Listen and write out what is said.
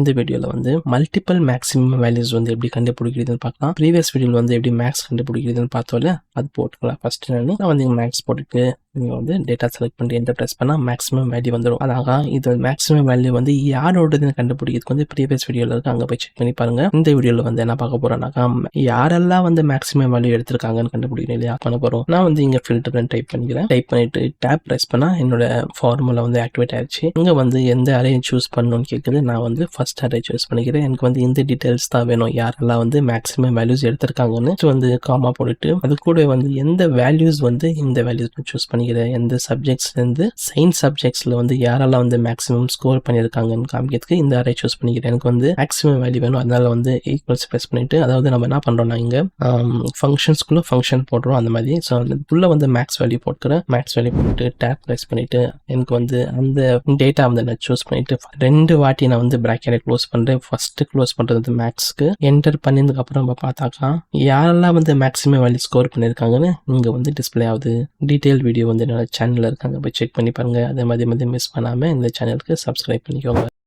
இந்த வீடியோவில் வந்து மல்டிபிள் மேக்ஸிமம் வேல்யூஸ் வந்து எப்படி கண்டுபிடிக்கிறதுன்னு பார்க்கலாம். ப்ரீவியஸ் வீடியோவில் வந்து எப்படி மேக்ஸ் கண்டுபிடிக்கிறதுன்னு பார்த்தோம்ல அது போட்டுக்கலாம். ஃபர்ஸ்ட் நான் நான் வந்து மேக்ஸ் போட்டுட்டு நீங்கள் வந்து டேட்டா செலக்ட் பண்ணி எந்த ப்ரெஸ் பண்ணால் மேக்ஸிமம் வேல்யூ வந்துடும் அதாக இது மேக்ஸிமம் வேல்யூ வந்து யாரோடதுன்னு கண்டுபிடிக்கிறதுக்கு வந்து ப்ரீவியஸ் வீடியோவில் இருக்கு. அங்கே போய் செக் பண்ணி பாருங்கள் இந்த வீடியோவில் வந்து என்ன பார்க்க போறேன்னாக்கா யாரெல்லாம் வந்து மேக்ஸிமம் வேல்யூ எடுத்திருக்காங்கன்னு கண்டுபிடிக்கணும் இல்லையா? பண்ண போகிறோம் நான் வந்து இங்கே ஃபில்டர் டைப் பண்ணிக்கிறேன். டைப் பண்ணிட்டு டேப் ப்ரெஸ் பண்ணால் என்னோட ஃபார்முலா வந்து ஆக்டிவேட் ஆயிடுச்சு இங்கே வந்து எந்த அரே சூஸ் பண்ணணும்னு கேட்குது நான் வந்து ஃபர்ஸ்ட் அரே சூஸ் பண்ணிக்கிறேன். எனக்கு வந்து இந்த டீட்டெயில்ஸ் தான் வேணும். யாரெல்லாம் வந்து மேக்ஸிமம் வேல்யூஸ் எடுத்திருக்காங்கன்னு. வந்து காமா போட்டுட்டு அது கூட வந்து எந்த வேல்யூஸ் வந்து இந்த வேல்யூஸ் சூஸ் பண்ணி பண்ணிக்கிறேன் எந்த சப்ஜெக்ட்ஸ்லேருந்து சயின்ஸ் சப்ஜெக்ட்ஸில் வந்து யாரெல்லாம் வந்து மேக்ஸிமம் ஸ்கோர் பண்ணியிருக்காங்கன்னு காமிக்கிறதுக்கு இந்த அரே சூஸ் பண்ணிக்கிறேன். எனக்கு வந்து மேக்ஸிமம் வேல்யூ வேணும். அதனால வந்து ஈக்குவல்ஸ் ப்ரெஸ் பண்ணிட்டு அதாவது நம்ம என்ன பண்ணுறோம்னா இங்கே ஃபங்க்ஷன்ஸ்குள்ளே um, ஃபங்க்ஷன் போடுறோம் அந்த மாதிரி. ஸோ அதுக்குள்ள வந்து மேக்ஸ் வேல்யூ போட்டுக்கிறேன். மேக்ஸ் வேல்யூ போட்டு டேப் ப்ரெஸ் பண்ணிட்டு எனக்கு வந்து அந்த டேட்டா வந்து நான் சூஸ் பண்ணிட்டு ரெண்டு வாட்டி நான் வந்து ப்ராக்கெட்டை க்ளோஸ் பண்ணுறேன் ஃபர்ஸ்ட் க்ளோஸ் பண்றது வந்து மேக்ஸ்க்கு என்டர் பண்ணதுக்கு நம்ம பார்த்தாக்கா யாரெல்லாம் வந்து மேக்ஸிமம் வேல்யூ ஸ்கோர் பண்ணியிருக்காங்கன்னு இங்க வந்து டிஸ்பிளே ஆகுது. டீட்டெயில் வீடியோ வந்து என்னோட சேனல்ல இருக்காங்க. போய் செக் பண்ணி பாருங்க. அதே மாதிரி மாதிரி மிஸ் பண்ணாம இந்த சேனலுக்கு சப்ஸ்கிரைப் பண்ணிக்கோங்க.